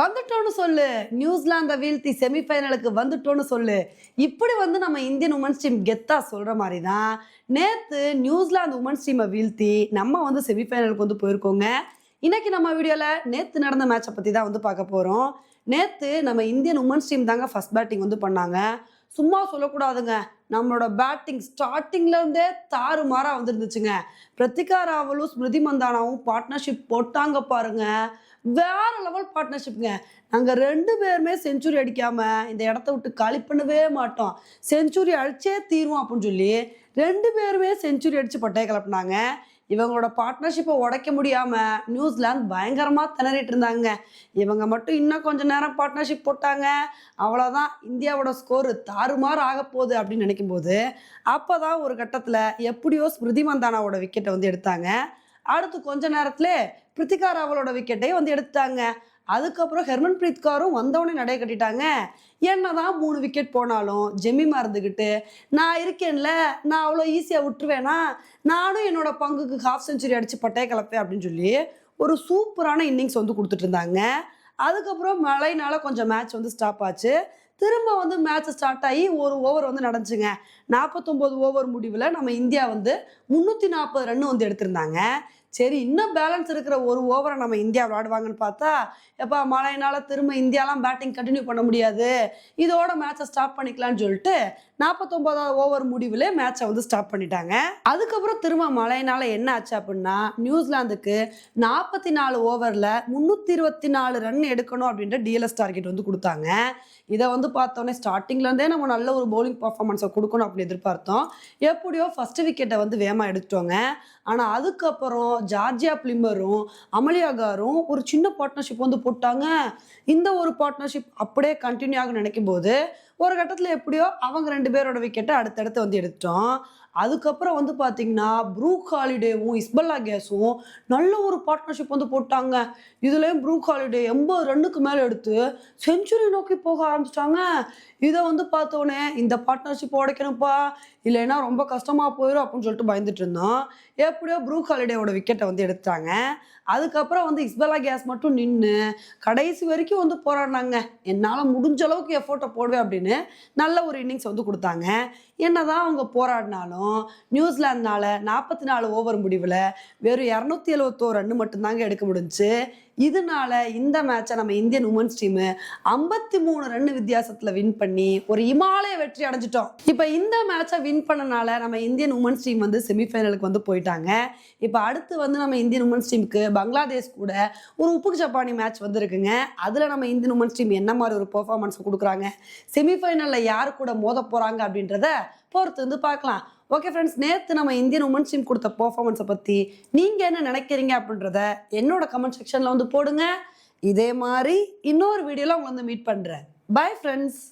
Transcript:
வந்துட்டோன்னு சொல்லு. நியூசிலாந்தை வீழ்த்தி செமிஃபைனலுக்கு வந்துட்டோன்னு சொல்லு. இப்படி வந்து நம்ம இந்தியன் உமன்ஸ் டீம் கெத்தா சொல்ற மாதிரி தான் நேத்து நியூசிலாந்து உமன்ஸ் டீமை வீழ்த்தி நம்ம வந்து செமிஃபைனலுக்கு வந்து போயிருக்கோங்க. இன்னைக்கு நம்ம வீடியோல நேத்து நடந்த மேட்சை பத்தி தான் வந்து பார்க்க போறோம். நேத்து நம்ம இந்தியன் உமன்ஸ் டீம் தாங்க ஃபர்ஸ்ட் பேட்டிங் வந்து பண்ணாங்க. சும்மா சொல்லக்கூடாதுங்க. நம்மளோட பேட்டிங் ஸ்டார்டிங்ல இருந்தே தாறுமாறா வந்துருந்துச்சுங்க. பிரத்திகா ராவலும் ஸ்மிருதி மந்தானாவும் பார்ட்னர்ஷிப் போட்டாங்க பாருங்க. வேற லெவல் பார்ட்னர்ஷிப்ங்க நாங்கள் ரெண்டு பேருமே செஞ்சுரி அடிக்காம இந்த இடத்த விட்டு காலி பண்ணவே மாட்டோம். செஞ்சுரி அடிச்சே தீருவோம் அப்படின்னு சொல்லி ரெண்டு பேருமே செஞ்சுரி அடிச்சு பட்டையை கிளப்புனாங்க. இவங்களோட பார்ட்னர்ஷிப்பை உடைக்க முடியாமல் நியூசிலாந்து பயங்கரமாக திணறிட்டு இருந்தாங்க. இவங்க மட்டும் இன்னும் கொஞ்ச நேரம் பார்ட்னர்ஷிப் போட்டாங்க. அவ்வளோதான் இந்தியாவோட ஸ்கோர் தாறுமாறு ஆக போகுது அப்படின்னு நினைக்கும் போது அப்போதான் ஒரு கட்டத்தில் எப்படியோ ஸ்மிருதி மந்தானாவோட விக்கெட்டை வந்து எடுத்தாங்க. அடுத்து கொஞ்ச நேரத்தில் பிரித்திகா ராவலோட விக்கெட்டையும் வந்து எடுத்தாங்க அதுக்கப்புறம் ஹெர்மன் பிரீத் காரும் வந்தவொடனே நடை கட்டிட்டாங்க. என்னதான் மூணு விக்கெட் போனாலும் ஜெமிமா இருந்துக்கிட்டு நான் இருக்கேன்ல நான் அவ்வளோ ஈஸியாக விட்டுருவேனா? நானும் என்னோட பங்குக்கு ஹாஃப் செஞ்சுரி அடிச்சு பட்டைய கலப்பேன் அப்படின்னு சொல்லி ஒரு சூப்பரான இன்னிங்ஸ் வந்து கொடுத்துட்டு இருந்தாங்க. அதுக்கப்புறம் மழைனால கொஞ்சம் மேட்ச் வந்து ஸ்டாப் ஆச்சு. திரும்ப வந்து மேட்ச் ஸ்டார்ட் ஆகி ஒரு ஓவர் வந்து நடந்துச்சுங்க. நாற்பத்தொம்போது ஓவர் முடிவில் நம்ம இந்தியா வந்து முந்நூற்றி நாற்பது ரன் வந்து எடுத்திருந்தாங்க. சரி இன்னும் பேலன்ஸ் இருக்கிற ஒரு ஓவரை நம்ம இந்தியா விளாடுவாங்கன்னு பார்த்தா எப்பா மழையினால திரும்ப இந்தியாலாம் பேட்டிங் கண்டினியூ பண்ண முடியாது. இதோட மேட்சை ஸ்டாப் பண்ணிக்கலாம்னு சொல்லிட்டு நாற்பத்தொம்போதாவது ஓவர் முடிவில் மேட்சை வந்து ஸ்டாப் பண்ணிட்டாங்க. அதுக்கப்புறம் திரும்ப மழையினால என்ன ஆச்சு அப்படின்னா நியூசிலாந்துக்கு நாற்பத்தி நாலு ஓவரில் முந்நூற்றி இருபத்தி நாலு ரன் எடுக்கணும் அப்படின்ற டிஎல்எஸ் டார்கெட் வந்து கொடுத்தாங்க. இதை வந்து பார்த்தோன்னே ஸ்டார்டிங்லேருந்தே நம்ம நல்ல ஒரு பவுலிங் பர்ஃபார்மன்ஸை கொடுக்கணும் அப்படின்னு எதிர்பார்த்தோம். எப்படியோ ஃபஸ்ட்டு விக்கெட்டை வந்து வேகமாக எடுத்துட்டோங்க. ஆனால் அதுக்கப்புறம் ஜார்ஜியா பிளிம்பரும் அமலியாகாரும் ஒரு சின்ன பார்ட்னர்ஷிப் வந்து போட்டாங்க. இந்த ஒரு பார்ட்னர்ஷிப் அப்படியே கண்டினியூ ஆக நினைக்கும் போது ஒரு கட்டத்தில் எப்படியோ அவங்க ரெண்டு பேரோட விக்கெட்டை அடுத்தடுத்து வந்து எடுத்துட்டோம். அதுக்கப்புறம் வந்து பார்த்தீங்கன்னா ப்ரூக் ஹாலிடேவும் இஸ்பல்லா கேஸும் நல்ல ஒரு பார்ட்னர்ஷிப் வந்து போட்டாங்க. இதுலேயும் ப்ரூக் ஹாலிடே எண்பது ரன்னுக்கு மேலே எடுத்து செஞ்சுரி நோக்கி போக ஆரம்பிச்சிட்டாங்க. இதை வந்து பார்த்தோன்னே இந்த பார்ட்னர்ஷிப் உடைக்கணும்ப்பா இல்லைன்னா ரொம்ப கஷ்டமாக போயிடும் அப்படின்னு சொல்லிட்டு பயந்துட்டு இருந்தோம். எப்படியோ ப்ரூக் ஹாலிடேவோட விக்கெட்டை வந்து எடுத்தாங்க அதுக்கப்புறம் வந்து இஸ்பல்லா கேஸ் மட்டும் நின்று கடைசி வரைக்கும் வந்து போராடினாங்க. என்னால் முடிஞ்ச அளவுக்கு எஃபோர்ட்டை போடுவேன் அப்படின்னு நல்ல ஒரு இன்னிங்ஸ் வந்து கொடுத்தாங்க. என்னதான் அவங்க போராடினாலும் நியூசிலாந்தினால நாற்பத்தி நாலு ஓவர் முடிவில் வெறும் இரநூத்தி எழுபத்தோ ரன் மட்டும்தாங்க எடுக்க முடிஞ்சு இதனால இந்த மேட்சை நம்ம இந்தியன் உமன்ஸ் டீமு ஐம்பத்தி மூணு ரன் வித்தியாசத்தில் வின் பண்ணி ஒரு இமாலய வெற்றி அடைஞ்சிட்டோம். இப்போ இந்த மேட்சை வின் பண்ணனால நம்ம இந்தியன் உமன்ஸ் டீம் வந்து செமிஃபைனலுக்கு வந்து போயிட்டாங்க. இப்போ அடுத்து வந்து நம்ம இந்தியன் உமன்ஸ் டீமுக்கு பங்களாதேஷ் கூட ஒரு உப்புக்கு ஜப்பானி மேட்ச் வந்திருக்குங்க. அதில் நம்ம இந்தியன் உமன்ஸ் டீம் என்ன மாதிரி ஒரு பெர்ஃபார்மன்ஸ் கொடுக்குறாங்க? செமிஃபைனலில் யார் கூட மோத போகிறாங்க அப்படின்றத பொறுத்து வந்து பார்க்கலாம். ஓகே ஃப்ரெண்ட்ஸ் நேற்று நம்ம இந்தியன் உமன்ஸ் டீம் கொடுத்த பர்ஃபார்மன்ஸை பற்றி நீங்கள் என்ன நினைக்கிறீங்க அப்படின்றத என்னோட கமெண்ட் செக்ஷனில் வந்து போடுங்க. இதே மாதிரி இன்னொரு வீடியோவில் உங்களை வந்து மீட் பண்ணுறேன் பை ஃப்ரெண்ட்ஸ்